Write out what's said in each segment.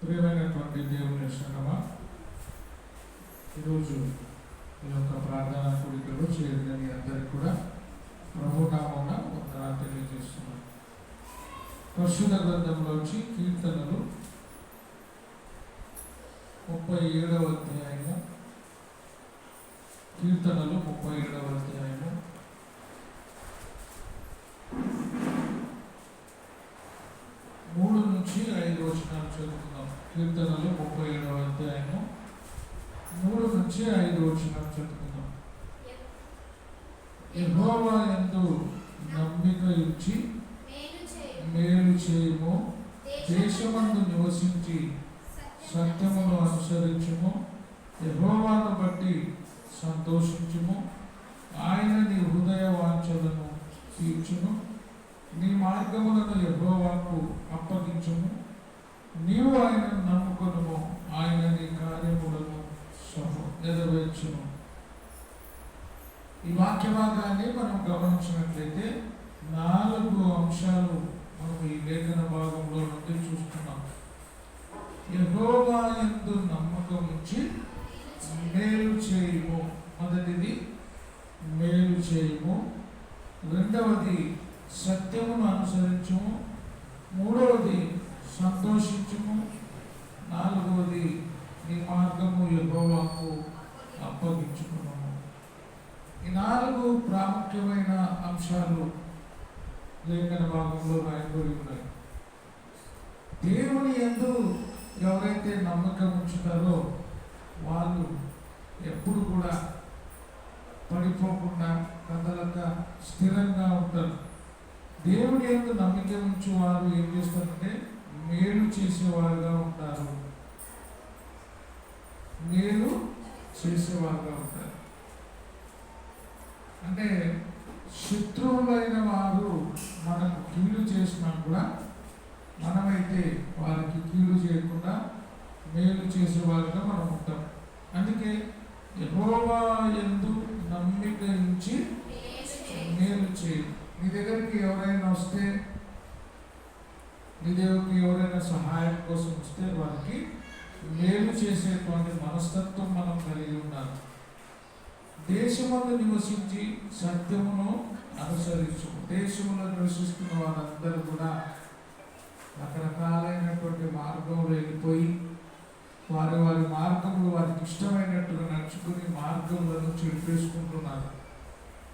ప్రియమైనటువంటి దేవుని సంగమా ఈరోజు ఈ యొక్క ప్రార్థన కూడికలో చేరిన మీ అందరికీ కూడా ప్రభు నామమున వందనాలు తెలియజేస్తున్నాను. పరిశుద్ధ గ్రంథంలోంచి కీర్తనలు ముప్పై ఏడవ అధ్యాయంగా కీర్తనలు ముప్పై ఏడవ అధ్యాయం మూడు నుంచి ఐదు వచనాలు చదువుకుందాం కీర్తనలు ముప్పై ఏడవ అధ్యాయము మూడు నుంచి ఐదు వచనాలు చదువుకుందాం యహోవా ఎందు నమ్మిక ఇచ్చి మేలు చేయము. దేశమందు నివసించి సత్యమును అనుసరించుము. యహోవాను బట్టి సంతోషించుము. ఆయన నీ హృదయ వాంఛలను తీర్చును. నీ మార్గములను యహోవాకు అప్పగించుము. నీవు ఆయనను నమ్ముకును ఆయన నీ కార్యములను సహ నెరవేర్చును ఈ వాక్య భాగాన్ని మనం గమనించినట్లయితే నాలుగు అంశాలు మనం ఈ లేఖన భాగంలో నుండి చూస్తున్నాం. యెహోవా నమ్మకం ఉంచి మేలు చేయము. మొదటిది మేలు చేయము. రెండవది సత్యమును అనుసరించము. మూడవది సంతోషించము. నాలుగవది నీ మార్గము యెహోవాకు అప్పగించుకున్నాము ఈ నాలుగు ప్రాముఖ్యమైన అంశాలు లేఖన భాగంలో రాయబడి ఉన్నాయి. దేవుని ఎందు ఎవరైతే నమ్మకం ఉంచుతారో వాళ్ళు ఎప్పుడు కూడా పడిపోకుండా కదలక స్థిరంగా ఉంటారు. దేవుడి ఎందు నమ్మిక ఉంచు వారు ఏం చేస్తారంటే మేలు చేసేవారుగా ఉంటారు. మేలు చేసేవారుగా ఉంటారు. అంటే శత్రువులైన వారు మనకు కీడు చేసినా కూడా మనమైతే వారికి కీడు చేయకుండా మేలు చేసేవారుగా మనం ఉంటాం. అందుకే ఎవరో ఎందు నమ్మ ఉంచి మేలు చేయి మేలు చేయి నీ దగ్గరికి ఎవరైనా వస్తే నీ దగ్గరికి ఎవరైనా సహాయం కోసం వస్తే వారికి మేలు చేసేటువంటి మనస్తత్వం మనం కలిగి ఉండాలి. దేశమందు నివసించి సత్యమును అనుసరించు దేశంలో నివసిస్తున్న వారందరూ కూడా రకరకాలైనటువంటి మార్గంలో వెళ్ళిపోయి వారి వారి మార్గంలో వారికి ఇష్టమైనట్టుగా నడుచుకుని మార్గంలో చెడిపేసుకుంటున్నారు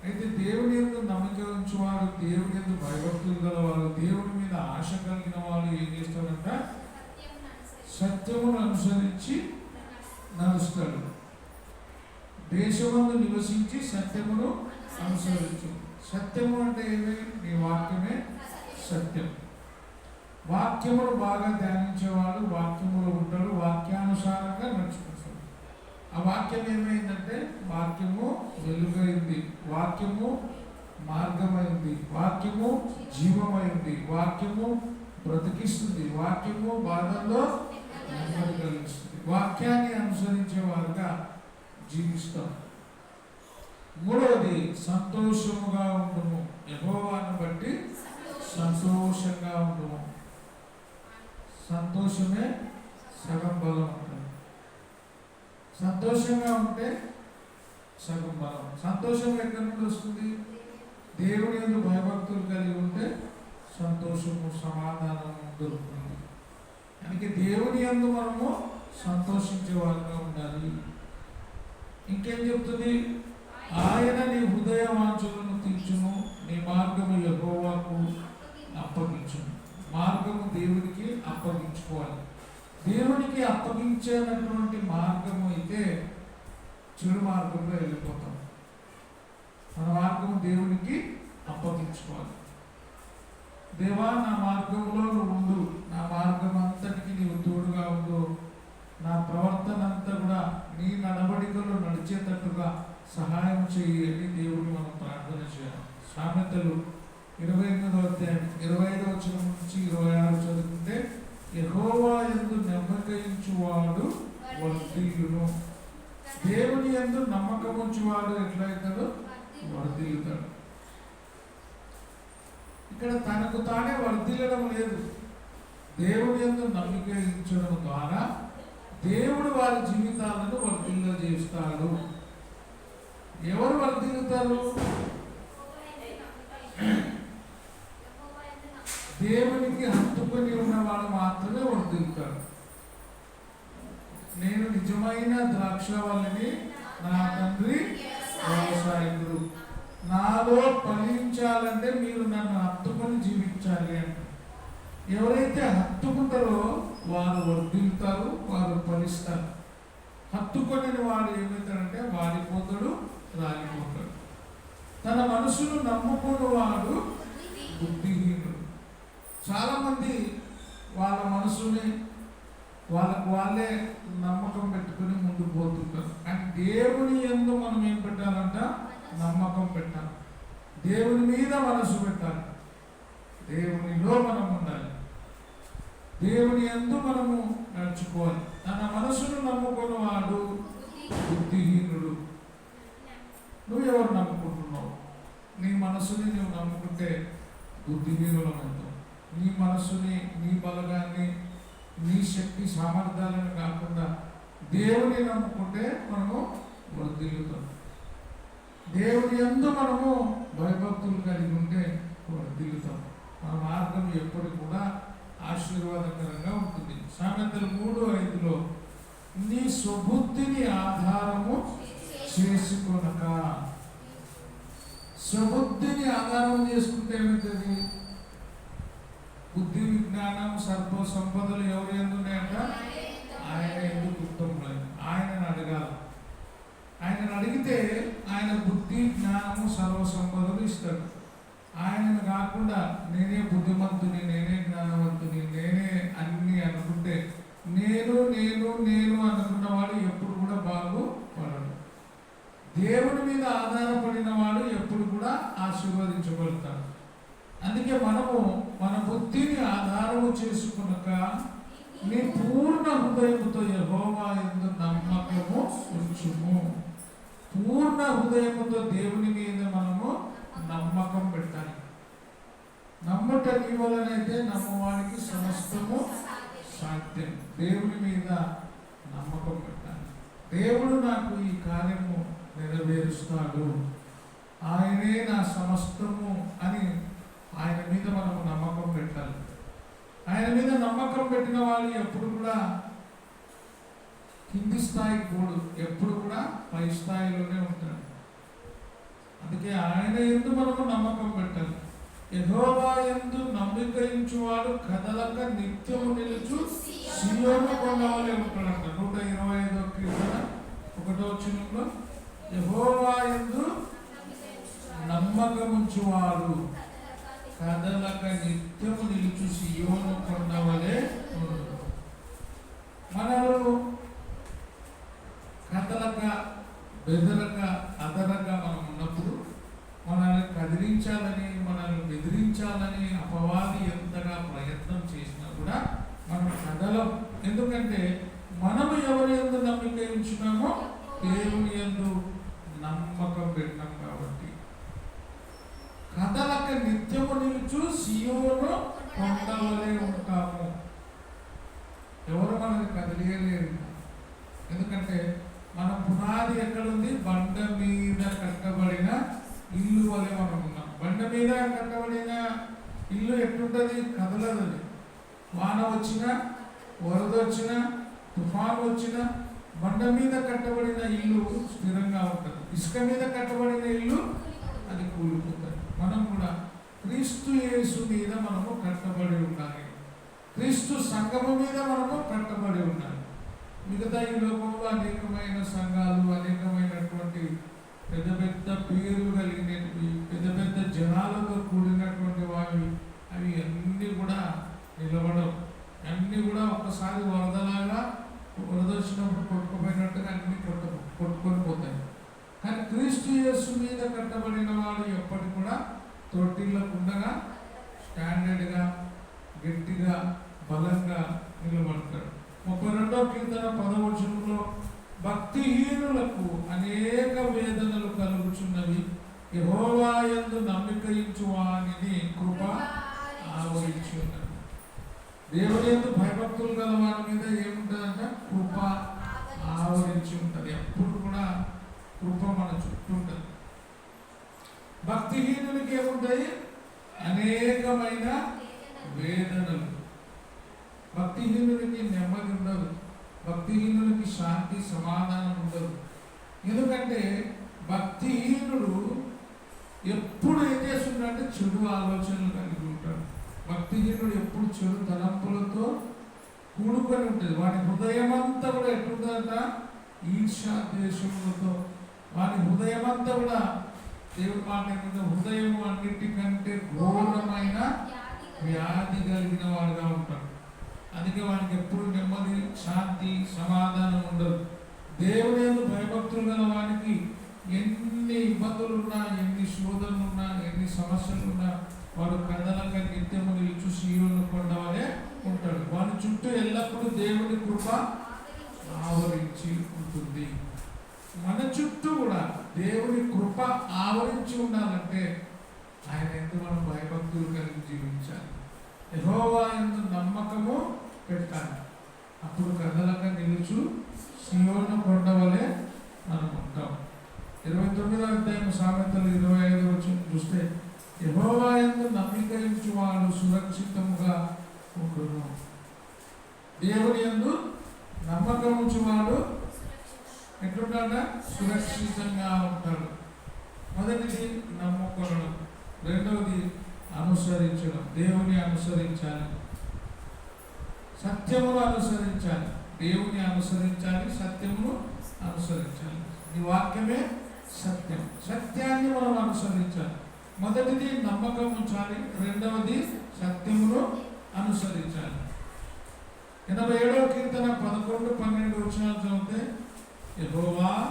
అయితే దేవుని ఎందు నమ్మకం ఉంచేవారు దేవుని ఎందు భయభక్తులు గలవారు దేవుని మీద ఆశ కలిగిన వాళ్ళు ఏం చేస్తారంటే? సత్యమును అనుసరించి నడుస్తాడు. దేశమందు నివసించి సత్యమును అనుసరించు. సత్యము అంటే ఏమి? నీ వాక్యమే సత్యం. వాక్యమును బాగా ధ్యానించేవాడు వాక్యములో ఉంటారు వాక్యానుసారంగా నడుచుకుంటారు ఆ వాక్యం ఏమైందంటే వాక్యము వెలుగైంది వాక్యము మార్గమైంది వాక్యము జీవమైంది వాక్యము బ్రతికిస్తుంది వాక్యము బాధల్లో వాక్యాన్ని అనుసరించే వారుగా జీవిస్తాం. మూడవది సంతోషముగా ఉండము. యహోవాను బట్టి సంతోషంగా ఉండము. సంతోషమే సగం బలం ఉంటుంది సంతోషంగా ఉంటే సగం బలం. సంతోషం ఎక్కడి నుండి వస్తుంది? దేవుని భయభక్తులు కలిగి ఉంటే సంతోషము సమాధానము దొరుకుతుంది. అందుకే దేవుని అందు మనము సంతోషించే వారుగా ఉండాలి. ఇంకేం చెప్తుంది? ఆయన నీ హృదయ వాంఛలను తీర్చును నీ మార్గము ఎగోవాకు అప్పగించును. మార్గము దేవునికి అప్పగించుకోవాలి. దేవునికి అప్పగించేటటువంటి మార్గము అయితే చెడు మార్గంలో వెళ్ళిపోతాం. మన మార్గము దేవునికి అప్పగించుకోవాలి. దేవా నా మార్గంలో నువ్వు ఉండు. నా మార్గం అంతటికి నీవు తోడుగా ఉండు. నా ప్రవర్తన అంతా కూడా నీ నడవడికలో నడిచేటట్టుగా సహాయం చేయి అని దేవుడు మనం ప్రార్థన చేయాలి. సామెతలు ఇరవై ఎనిమిదో అధ్యాయం ఇరవై ఐదో వచ్చిన నుంచి ఇరవై ఆరు చదువుకుంటే ఎహోవా ఎందు నమ్మకించువాడు వర్ధిల్లును. దేవుని ఎందు నమ్మకం ఉంచువాడు ఎట్లయితాడు? వర్ధిల్లుతాడు. ఇక్కడ తనకు తానే వర్ధిల్లడం లేదు. దేవుడి ఎందు నమ్మిక ఇచ్చడం ద్వారా దేవుడు వారి జీవితాలను వర్తిల్ల చేస్తాడు. ఎవరు వర్తిల్లుతారు దేవునికి హత్తుకొని ఉన్నవాడు మాత్రమే వర్తిల్లుతారు నేను నిజమైన ద్రాక్ష వాళ్ళని నా తండ్రి వ్యవసాయకుడు నాలో ఫలించాలంటే మీరు నన్ను హత్తుకొని జీవించాలి అంటే ఎవరైతే హత్తుకుంటారో వారు వర్ధిల్తారు వారు ఫలిస్తారు. హత్తుకొని వాడు ఏమవుతాడంటే వాడిపోతాడు రాలిపోతాడు. తన మనసును నమ్ముకుని వాడు బుద్ధిహీనుడు. చాలామంది వాళ్ళ మనసుని వాళ్ళకు వాళ్ళే నమ్మకం పెట్టుకుని ముందు పోతుంటారు. అండ్ దేవుని ఎందు మనం ఏం పెట్టాలంట? నమ్మకం పెట్టాలి. దేవుని మీద మనసు పెట్టాలి. దేవునిలో మనం ఉండాలి. దేవుని ఎందు మనము నడుచుకోవాలి. తన మనసును నమ్ముకున్న వాడు బుద్ధిహీనుడు. నువ్వు ఎవరు నమ్ముకుంటున్నావు? నీ మనసుని నువ్వు నమ్ముకుంటే బుద్ధిహీనులమవుతావు నీ మనసుని నీ బలగాన్ని నీ శక్తి సామర్థ్యాలను కాకుండా దేవుని నమ్ముకుంటే మనము వర్ధిల్లుతాం. దేవుని ఎందు మనము భయభక్తులు కలిగి ఉంటే వర్ధిల్లుతాం. మన మార్గం ఎప్పటికి కూడా ఆశీర్వాదకరంగా ఉంటుంది. సామెతలు మూడు ఐదులో నీ స్వబుద్ధిని ఆధారము చేసుకొనక స్వబుద్ధిని ఆధారం చేసుకుంటే ఏమవుతుంది? బుద్ధి విజ్ఞానం సర్వ సంపదలు ఎవరు ఎందున్నాయంట ఆయన ఎందుకు ఉత్తములు ఆయనను అడగాలి. ఆయనను అడిగితే ఆయన బుద్ధి జ్ఞానము సర్వ సంపదలు ఇస్తాడు. ఆయన కాకుండా నేనే బుద్ధిమంతుని నేనే జ్ఞానవంతుని నేనే అన్ని అనుకుంటే నేను నేను నేను అనుకున్నవాడు ఎప్పుడు కూడా బాగుపడడు దేవుడి మీద ఆధారపడిన వాడు ఎప్పుడు కూడా ఆశీర్వదించబడతాడు. అందుకే మనము మన బుద్ధిని ఆధారము చేసుకునక నీ పూర్ణ హృదయముతో యహోవా ఎందు నమ్మకము ఉంచుము. పూర్ణ హృదయముతో దేవుని మీద మనము నమ్మకం పెట్టాలి. నమ్ముట నీ వలనైతే నమ్మవానికి సమస్తము సాధ్యం. దేవుని మీద నమ్మకం పెట్టాలి. దేవుడు నాకు ఈ కార్యము నెరవేరుస్తాడు. ఆయనే నా సమస్తము అని ఆయన మీద మనము నమ్మకం పెట్టాలి. ఆయన మీద నమ్మకం పెట్టిన వాళ్ళు ఎప్పుడు కూడా కింది స్థాయికి పోడు ఎప్పుడు కూడా పై స్థాయిలోనే ఉంటాడు అందుకే ఆయన ఎందు మనము నమ్మకం పెట్టాలి. యహోవా ఎందు నమ్మికయించువాడు కదలక నిత్యము నిలుచు సియోను పొందవాలి ఉంటాడంట నూట ఇరవై ఐదో కీర్తన ఒకటో చిన్నంలో యహోవా ఎందు నమ్మకముంచువాడు కదలక నిత్యము నిలుచు సియోను పొందవలే మనము కదలక బెదరక అదరక మనం మనల్ని కదిలించాలని మనల్ని బెదిరించాలని అపవాది ఎంతగా ప్రయత్నం చేసినా కూడా మనం కదలం. ఎందుకంటే మనం ఎవరి ఎందు నమ్మిక ఉంచున్నామో దేవుని ఎందు నమ్మకం పెట్టినాం కాబట్టి. కథలక నిత్యము నిలుచు సియోను కొండవలే ఉంటాము. ఎవరు మనల్ని కదిలియలేరు. ఎందుకంటే మన పునాది ఎక్కడుంది? బండ మీద కట్టబడిన ఇల్లు వలె మనం ఉన్నాం బండ మీద కట్టబడిన ఇల్లు ఎట్లుంటది? కదలదు వాన వచ్చినా వరద వచ్చినా తుఫాను వచ్చినా బండ మీద కట్టబడిన ఇల్లు స్థిరంగా ఉంటుంది. ఇసుక మీద కట్టబడిన ఇల్లు అది కూలిపోతుంది. మనం కూడా క్రీస్తు యేసు మీద మనము కట్టబడి ఉండాలి. క్రీస్తు సంఘము మీద మనము కట్టబడి ఉండాలి. మిగతా ఈ లోకంలో అనేకమైన సంఘాలు అనేకమైనటువంటి పెద్ద పెద్ద పేర్లు కలిగినవి పెద్ద పెద్ద జనాలతో కూడినటువంటి వావి అవి అన్నీ కూడా నిలబడవు. అన్నీ కూడా ఒకసారి వరదలాగా వరద వచ్చినప్పుడు కొట్టుకుపోయినట్టుగా అన్నీ కొట్టు కొట్టుకొని పోతాయి. కానీ క్రీస్తు యేసు మీద కట్టబడిన వాడు ఎప్పటి కూడా తొట్టిల్లకుండగా స్టాండర్డ్గా గట్టిగా బలంగా నిలబడతాడు ముప్పై రెండో కీర్తన పదవచనంలో భక్తిహీనులకు అనేక వేదనలు కలుగుచున్నవి. యహోవాయందు నమ్మికరించువానిది కృప ఆవరించున్నది దేవుని ఎందు భయభక్తులు గల వారి మీద ఏముంటుందంటే? కృప ఆవరించి ఉంటుంది ఎప్పుడు కూడా కృప మన చుట్టూ ఉంటుంది. భక్తిహీనులకి ఏముంటాయి? అనేకమైన వేదనలు. భక్తిహీనుడికి నెమ్మది ఉండదు. భక్తిహీనులకి శాంతి సమాధానం ఉండదు. ఎందుకంటే భక్తిహీనుడు ఎప్పుడు ఏం చేస్తుందంటే చెడు ఆలోచనలు కలిగి ఉంటాడు. భక్తిహీనుడు ఎప్పుడు చెడు తలంపులతో కూడుకొని ఉంటుంది. వాడి హృదయం కూడా ఎట్లుందంట? ఈర్ష్యా ద్వేషములతో. వాడి హృదయం అంతా కూడా దేవుడు మాట హృదయం అన్నిటికంటే ఘోరమైన వ్యాధి కలిగిన వాడుగా ఉంటాడు. అందుకే వాడికి ఎప్పుడు నెమ్మది శాంతి సమాధానం ఉండదు. దేవుడేను భయభక్తులు గల వాడికి ఎన్ని ఇబ్బందులు ఉన్నా ఎన్ని శోధనలు ఉన్నా ఎన్ని సమస్యలు ఉన్నా వాడు కదలక నిత్యము నిలుచు సీయోను కొండవలే ఉంటాడు. వాడి చుట్టూ ఎల్లప్పుడూ దేవుడి కృప ఆవరించి ఉంటుంది. మన చుట్టూ కూడా దేవుని కృప ఆవరించి ఉండాలంటే ఆయన ఎందుకు మనం భయభక్తులు కలిగి జీవించాలి. యెహోవా ఎందు నమ్మకము పెట్టాలి అప్పుడు కదలక నిలుచు సియోను కొండ వలె అనుకుంటాం ఇరవై తొమ్మిదో అధ్యాయం సామెతలు ఇరవై ఐదు వచ్చి చూస్తే యెహోవా నవీకరించు వాడు సురక్షితముగా ఉండును. దేవుని యందు నమ్మకం ఉంచువాడు ఎట్లుంటాడా సురక్షితంగా ఉంటాడు మొదటిది నమ్ముకోవడం రెండవది అనుసరించడం దేవుని అనుసరించాలి సత్యమును అనుసరించాలి. దేవుని అనుసరించాలి సత్యమును అనుసరించాలి. ఈ వాక్యమే సత్యం. సత్యాన్ని మనం అనుసరించాలి. మొదటిది నమ్మకం ఉంచాలి రెండవది సత్యమును అనుసరించాలి. ఎనభై ఏడవ కీర్తన పదకొండు పన్నెండు వచ్చిన చదివితే యెహోవా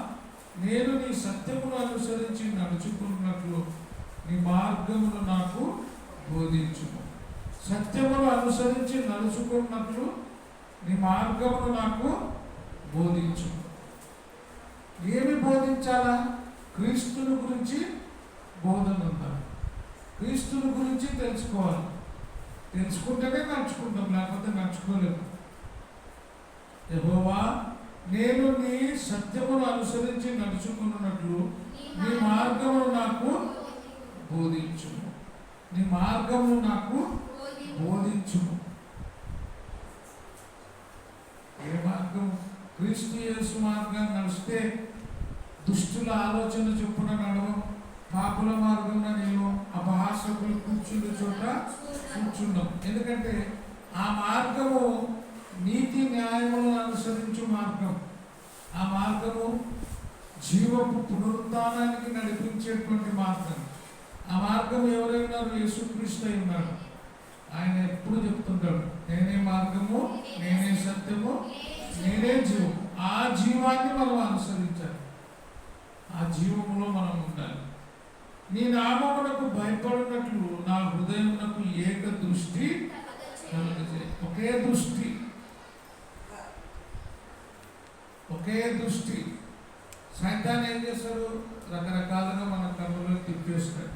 నేను నీ సత్యమును అనుసరించి నడుచుకున్నట్లు నీ మార్గమును నాకు బోధించుకో సత్యమును అనుసరించి నడుచుకున్నట్లు నీ మార్గమును నాకు బోధించు. ఏమి బోధించాలా? క్రీస్తుని గురించి బోధన ఉండాలి. క్రీస్తుని గురించి తెలుసుకోవాలి. తెలుసుకుంటేనే నడుచుకుంటాం లేకపోతే నడుచుకోలేము యెహోవా నేను నీ సత్యమును అనుసరించి నడుచుకున్నట్లు నీ మార్గమును నాకు బోధించు. నీ మార్గమును నాకు బోధించు ఏ మార్గం? క్రీస్తు యేసు మార్గం నడిస్తే దుష్టుల ఆలోచన చొప్పున నడవం. పాపుల మార్గంలో నేను అపహాసకులు కూర్చున్న చోట కూర్చున్నాం ఎందుకంటే ఆ మార్గము నీతి న్యాయములను అనుసరించు మార్గం. ఆ మార్గము జీవపు పునరుత్థానానికి నడిపించేటువంటి మార్గం. ఆ మార్గం ఎవరైనా యేసుక్రీస్తు అయి ఉన్నాడు ఆయన ఎప్పుడు చెప్తుంటాడు నేనే మార్గము నేనే సత్యము నేనే జీవం ఆ జీవాన్ని మనం అనుసరించాలి. ఆ జీవములో మనం ఉండాలి. నీ నామమునకు భయపడినట్లు నా హృదయమునకు ఏక దృష్టి ఒకే దృష్టి. ఒకే దృష్టి. సైతాన్ని ఏం చేస్తాడు రకరకాలుగా మన కన్నులో తిప్పేస్తాడు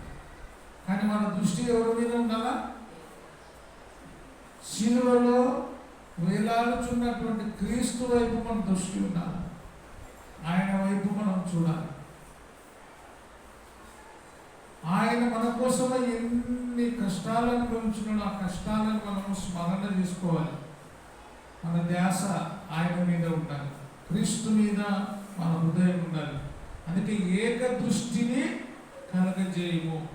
కానీ మన దృష్టి ఎవరి మీద ఉండాలా? శిలువలో వేలాడుచున్నటువంటి క్రీస్తు వైపు మనం దృష్టి ఉండాలి. ఆయన వైపు మనం చూడాలి. ఆయన మన కోసం ఎన్ని కష్టాలను అనుభవించినాడో ఆ కష్టాలను మనము స్మరణ చేసుకోవాలి. మన ధ్యాస ఆయన మీద ఉండాలి. క్రీస్తు మీద మన హృదయం ఉండాలి. అందుకే ఏక దృష్టిని కలగజేయము.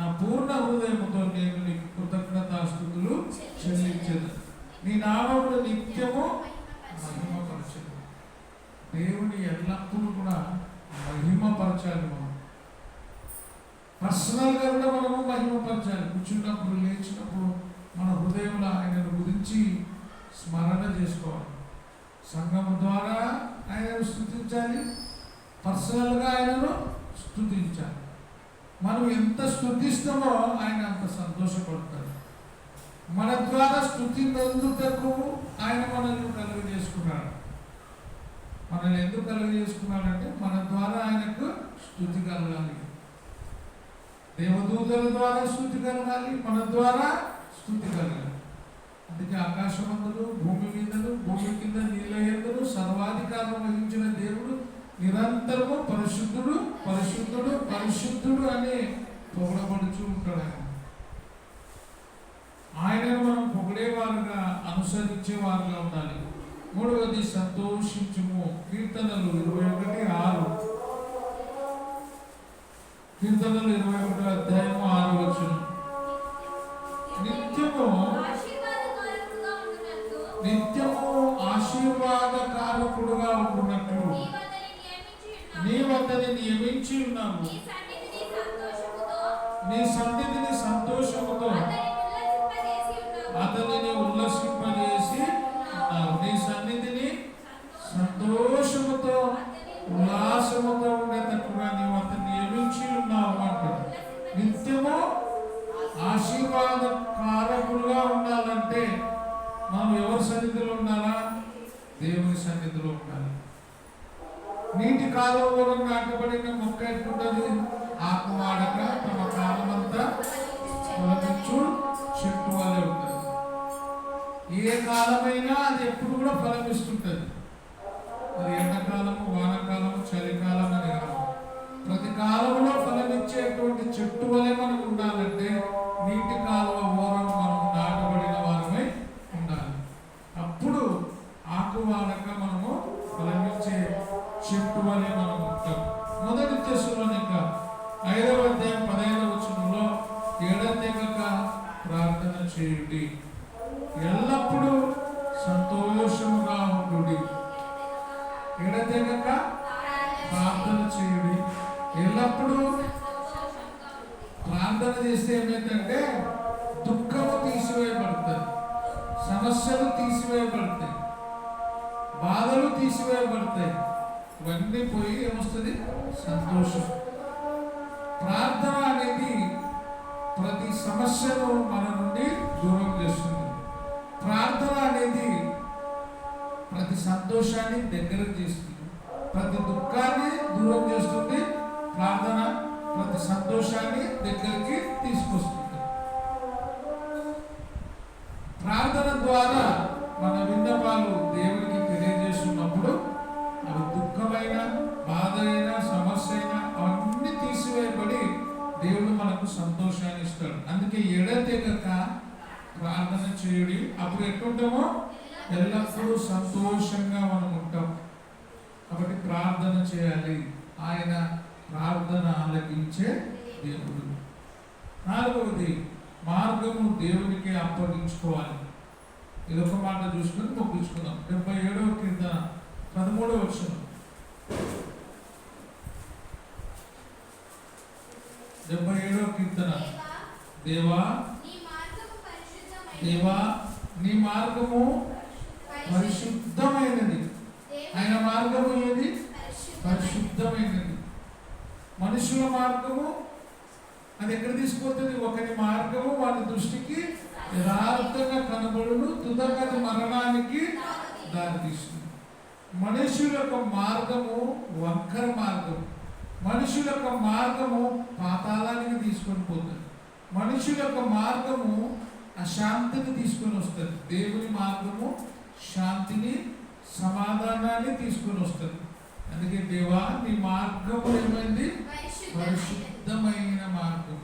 నా పూర్ణ హృదయముతో నేను నీకు కృతజ్ఞతాస్థుతులు చెల్లించదు నీ నామములు నిత్యము మహిమపరచదు దేవుని ఎల్లప్పుడూ కూడా మహిమపరచాలి మనం పర్సనల్గా కూడా మనము మహిమపరచాలి కూర్చున్నప్పుడు లేచినప్పుడు మన హృదయంలో ఆయనను గురించి స్మరణ చేసుకోవాలి. సంఘం ద్వారా ఆయనను స్థుతించాలి. పర్సనల్గా ఆయనను స్థుతించాలి. మనం ఎంత స్థుతిస్తామో ఆయన అంత సంతోషపడతాడు. మన ద్వారా స్థుతి నందుటకు ఆయన మనల్ని కలుగు చేసుకున్నాడు. మనల్ని ఎందుకు కలుగు చేసుకున్నాడంటే మన ద్వారా ఆయనకు స్థుతి కలగాలి. దేవదూతల ద్వారా స్థుతి కలగాలి మన ద్వారా స్థుతి కలగాలి అందుకే ఆకాశమందులు భూమి మీదలు భూమి కింద నీళ్ళ ఎందును సర్వాధికారం వహించిన దేవుడు నిరంతరము పరిశుద్ధుడు పరిశుద్ధుడు పరిశుద్ధుడు అని పొగడబడుచు ఉంటాడు ఆయన. ఆయనను మనం పొగిడేవారుగా అనుసరించేవారుగా ఉండాలి. మూడవది సంతోషించుము. కీర్తనలు ఇరవై ఒకటి ఆరు. కీర్తనలు ఇరవై ఒకటి అధ్యాయము ఆరు వచ్చిన నిత్యము నిత్యము ఆశీర్వాదకారకుడుగా ఉంటున్నట్లు నీ వద్దనే నియమించి ఉన్నావు. వద్దని నియమించి ఉన్నాము. నీ సన్నిధిని సంతోషముతో. అతనిని ఉల్లసి చెట్టు అనే మనం ఉంటాం. మొదటి ఇంకా ఐదవ అధ్యాయం పదహైదవ వచనంలో ఏడతెగక ప్రార్థన చేయుడి. ఎల్లప్పుడూ సంతోషముగా ఉండుడి. ఎడతెగక ప్రార్థన చేయుడి. ఎల్లప్పుడూ ప్రార్థన చేస్తే ఏమైందంటే దుఃఖము తీసివేయబడుతుంది సమస్యలు తీసివేయబడతాయి. బాధలు తీసివేయబడతాయి. ఇవన్నీ పోయి ఏమొస్తుంది? సంతోషం. ప్రార్థన అనేది ప్రతి సమస్యను మన నుండి దూరం చేస్తుంది. ప్రార్థన అనేది ప్రతి సంతోషాన్ని దగ్గర చేస్తుంది. ప్రతి దుఃఖాన్ని దూరం చేస్తుంది. ప్రార్థన ప్రతి సంతోషాన్ని దగ్గరికి తీసుకొస్తుంది. ప్రార్థన ద్వారా సంతోషంగా మనం ఉంటాం. కాబట్టి ప్రార్థన చేయాలి. ఆయన ప్రార్థన ఆలకించే దేవుడు. నాలుగవది మార్గము దేవునికి అప్పగించుకోవాలి. ఇదొక మాట చూసుకొని మొక్కించుకుందాం డెబ్బై ఏడవ కీర్తన పదమూడవ వచనం. డెబ్బై ఏడవ కీర్తన. దేవా, దేవా నీ మార్గము పరిశుద్ధమైనది. ఆయన మార్గము ఏది? పరిశుద్ధమైనది. మనుషుల మార్గము అది ఎక్కడ తీసుకుపోతుంది. ఒకరి మార్గము వారి దృష్టికి యథార్థంగా కనబడును తుదగతి మరణానికి దారితీస్తుంది. మనుషుల యొక్క మార్గము వంకర మార్గం. మనుషుల యొక్క మార్గము పాతాళానికి తీసుకొని పోతుంది. మనుషుల యొక్క మార్గము అశాంతిని తీసుకొని వస్తుంది. దేవుని మార్గము శాంతిని సమాధానాన్ని తీసుకొని వస్తుంది. అందుకే దేవా నీ మార్గము ఏమైంది. పరిశుద్ధమైన మార్గము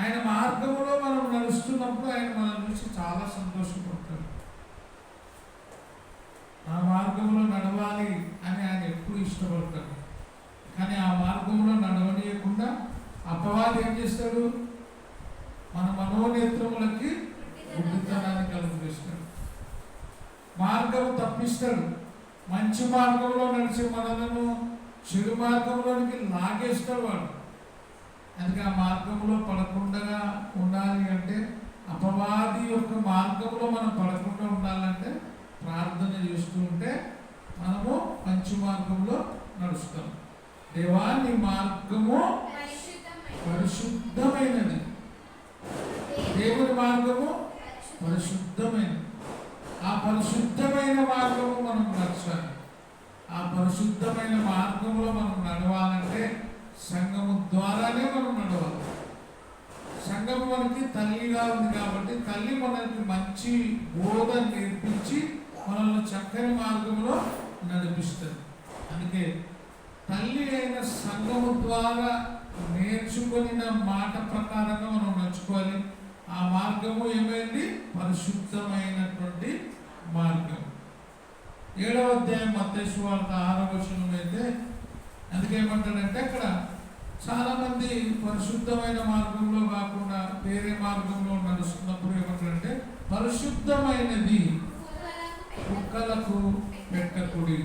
ఆయన మార్గములో మనం నడుస్తున్నప్పుడు ఆయన మన నుంచి చాలా సంతోషపడతాడు. ఆ మార్గంలో నడవాలి అని ఆయన ఎప్పుడు ఇష్టపడతాడు. కానీ ఆ మార్గంలో నడవనీయకుండా అపవాది ఏం చేస్తాడు? మన మనోనేత్రములకి గుడ్డితనాన్ని కలుగజేస్తాడు. మార్గం తప్పిస్తాడు. మంచి మార్గంలో నడిచే మనలను చెడు మార్గంలోనికి లాగేస్తాడు వాడు. అందుకే ఆ మార్గంలో పడకుండా ఉండాలి అంటే అపవాది యొక్క మార్గంలో మనం పడకుండా ఉండాలంటే ప్రార్థన చేస్తూ ఉంటే మనము మంచి మార్గంలో నడుస్తాం. దేవా నీ మార్గము పరిశుద్ధమైనది. పరిశుద్ధమైనది. దేవుని మార్గము పరిశుద్ధమైనది. ఆ పరిశుద్ధమైన మార్గము మనం నడచాలి. ఆ పరిశుద్ధమైన మార్గంలో మనం నడవాలంటే సంఘము ద్వారానే మనం నడవాలి. సంఘము మనకి తల్లిగా ఉంది కాబట్టి తల్లి మనకి మంచి బోధ నేర్పించి మనల్ని చక్కని మార్గంలో నడిపిస్తుంది. అందుకే తల్లి అయిన సంఘము ద్వారా నేర్చుకుని మాట ప్రకారంగా మనం నడుచుకోవాలి. ఆ మార్గము ఏమైంది? పరిశుద్ధమైనటువంటి మార్గం. ఏడవ అధ్యాయం మత్స్సు వార్త ఆరవ వచనం అయితే అందుకేమంటాడంటే అక్కడ చాలామంది పరిశుద్ధమైన మార్గంలో కాకుండా వేరే మార్గంలో నడుస్తున్నప్పుడు ఏమంటాడంటే పరిశుద్ధమైనది కుక్కలకు పెట్టకుడి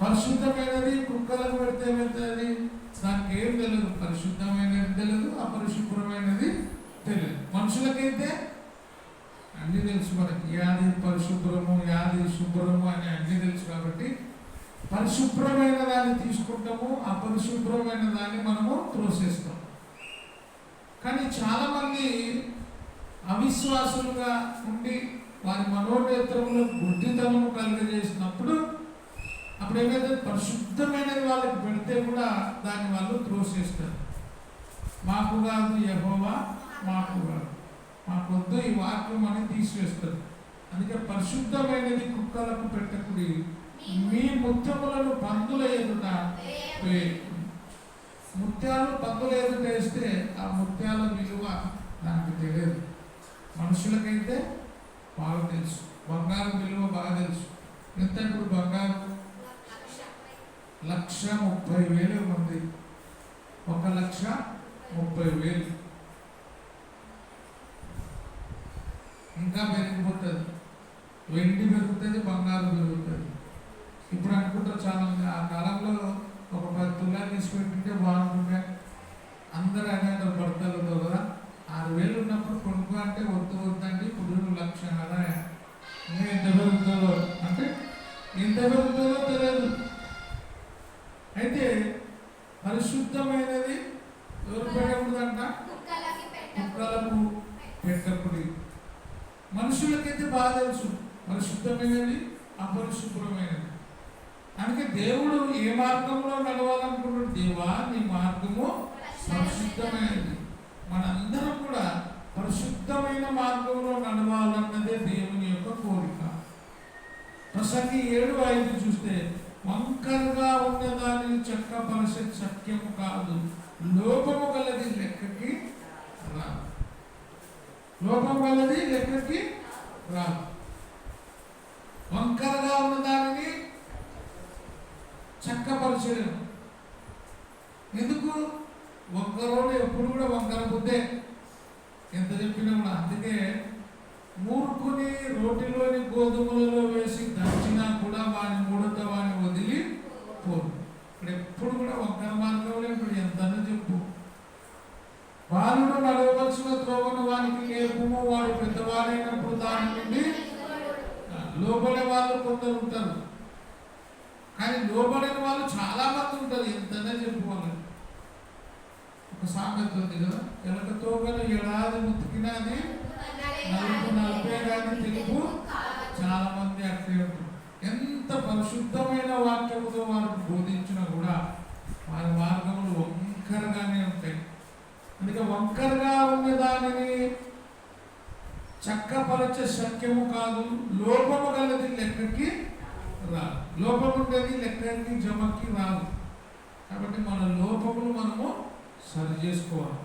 పరిశుద్ధమైనది కుక్కలకు పెడితే ఏమవుతుంది? దానికి ఏం తెలియదు పరిశుద్ధమైనది తెలియదు అపరిశుభ్రమైనది తెలియదు మనుషులకైతే అన్ని తెలుసు మనకి. యాది పరిశుభ్రము యాది శుభ్రము అని అన్ని తెలుసు కాబట్టి పరిశుభ్రమైన దాన్ని తీసుకుంటాము అపరిశుభ్రమైన దాన్ని మనము త్రోసేస్తాం. కానీ చాలామంది అవిశ్వాసులుగా ఉండి వారి మనోనేత్రములో గుడ్డితనము కలుగజేసినప్పుడు అప్పుడు ఏమైతే పరిశుద్ధమైనది వాళ్ళకి పెడితే కూడా దాన్ని వాళ్ళు త్రోసేస్తారు. మాకు కాదు యహోవా మాకు కాదు. మాకొద్దు ఈ వాక్యం అని తీసివేస్తారు అందుకే పరిశుద్ధమైనది కుక్కలకు పెట్టకుడి. మీ ముత్యములను పందుల ఎదుట ముత్యాలు పందుల ఎదుట వేస్తే ఆ ముత్యాల విలువ దానికి తెలియదు. మనుషులకైతే బాగా తెలుసు. బంగారం విలువ బాగా తెలుసు. ఎంత ఇప్పుడు బంగారం? లక్ష ముప్పై వేలు ఉంది ఒక లక్ష ముప్పై వేలు. ఇంకా పెరిగిపోతుంది. వెండి పెరుగుతుంది బంగారం పెరుగుతుంది. ఇప్పుడు అనుకుంటారు చాలా ఆ కాలంలో ఒక పది తులాలు తీసుకుంటుంటే బాగుంటుండే. అందరూ అనేది భర్తలతో కదా ఆరు వేలు ఉన్నప్పుడు కొనుక్కో అంటే వద్దు వద్దండి ఇప్పుడు లక్ష ఆదాయం ఇంకా ఎంత పెరుగుతుందో అంటే ఎంత పెరుగుతుందో తెలియదు. అయితే పరిశుద్ధమైన ఎవరు పెట్టకూడదంట కుక్కలకు పెట్టకుడి మనుషులకైతే బాగా తెలుసు పరిశుద్ధమైనది అపరిశుభ్రమైనది. అందుకే దేవుడు ఏ మార్గంలో నడవాలనుకున్నాడు? దేవా నీ మార్గము పరిశుద్ధమైనది. మనందరం కూడా పరిశుద్ధమైన మార్గంలో నడవాలన్నదే దేవుని యొక్క కోరిక. ప్రసంగి ఏడు ఐదు చూస్తే వంకరగా ఉన్న చక్క చక్కపరచే సత్యము కాదు లోపము గలది లెక్కకి రాదు. లోపం గలది లెక్కకి రాదు వంకరగా ఉన్న దానిని చక్కపరచలేను ఎందుకు? వంకరోడు ఎప్పుడు కూడా వంకర బుద్ధే. ఎంత చెప్పినా కూడా అందుకే మూర్ఖుని రోటిలోని గోధుమలలో వేసి దంచినా కూడా వాని మూడత వాని వదిలి పోదు. ఇప్పుడు ఎప్పుడు కూడా వంకర మార్గంలో ఇప్పుడు ఎంతనో చెప్పు. బాలుడు నడవలసిన త్రోవను వానికి నేర్పుము. వాడు పెద్దవాడైనప్పుడు దాని నుండి లోబడే వాళ్ళు కొందరు ఉంటారు. కానీ లోబడిన వాళ్ళు చాలా మంది ఉంటారు. ఎంతనే చెప్పుకోవాలి. ఒక సామెత ఉంది కదా ఎలక ఏడాది ముతికినా అది నలుపు నలభై కానీ తెలుపు చాలా మంది అట్లే ఉంటారు ఎంత పరిశుద్ధమైన వాక్యముతో వారికి బోధించినా కూడా వారి మార్గములు వంకరగానే ఉంటాయి. అందుకే వంకరగా ఉన్న దానిని చక్కపరచే శక్యము కాదు లోపము గలది లెక్కకి రాదు. లోపం ఉండేది లెక్కకి జమకి రాదు. కాబట్టి మన లోపములు మనము సరి చేసుకోవాలి.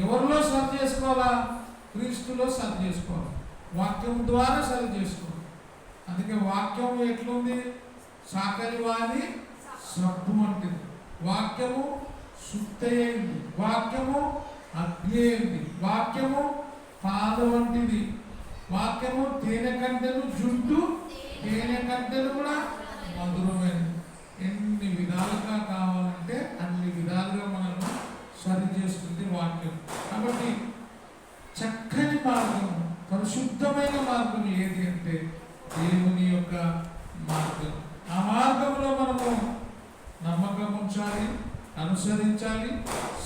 ఎవరిలో సరి చేసుకోవాలా? క్రీస్తులో సరి చేసుకోవాలి. వాక్యం ద్వారా సరి చేసుకోవాలి. అందుకే వాక్యం ఎట్లుంది? సాకలి వారి సబ్బు వాక్యము శుద్ధి వాక్యము అగ్ని వాక్యము పాద వంటిది. వాక్యము తేనె కంటెలు జుట్టు తేనె కంటెలు కూడా మధురమైనది ఎన్ని విధాలుగా కావాలంటే అన్ని విధాలుగా మనల్ని సరి చేస్తుంది వాక్యం. కాబట్టి చక్కని మార్గం పరిశుద్ధమైన మార్గం ఏది అంటే దేవుని యొక్క మార్గం. ఆ మార్గంలో మనము నమ్మకం ఉంచాలి అనుసరించాలి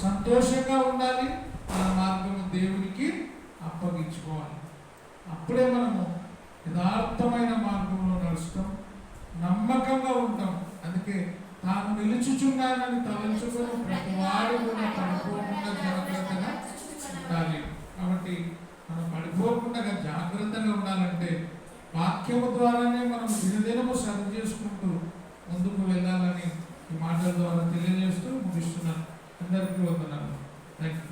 సంతోషంగా ఉండాలి. ఆ మార్గము దేవునికి అప్పగించుకోవాలి. అప్పుడే మనము యథార్థమైన మార్గంలో నడుస్తాం నమ్మకంగా ఉంటాం. అందుకే తాను నిలుచుచున్నానని తలంచుకొని ప్రతి వారు కూడా పడిపోకుండా జాగ్రత్తగా ఉండాలి. కాబట్టి మనం పడిపోకుండా జాగ్రత్తగా ఉండాలంటే వాక్యము ద్వారానే మనం దినదినము సరి చేసుకుంటూ ముందుకు వెళ్ళాలని ఈ మాటల ద్వారా తెలియజేస్తూ ముగిస్తున్నాను. అందరికీ వందనాలు. Thank you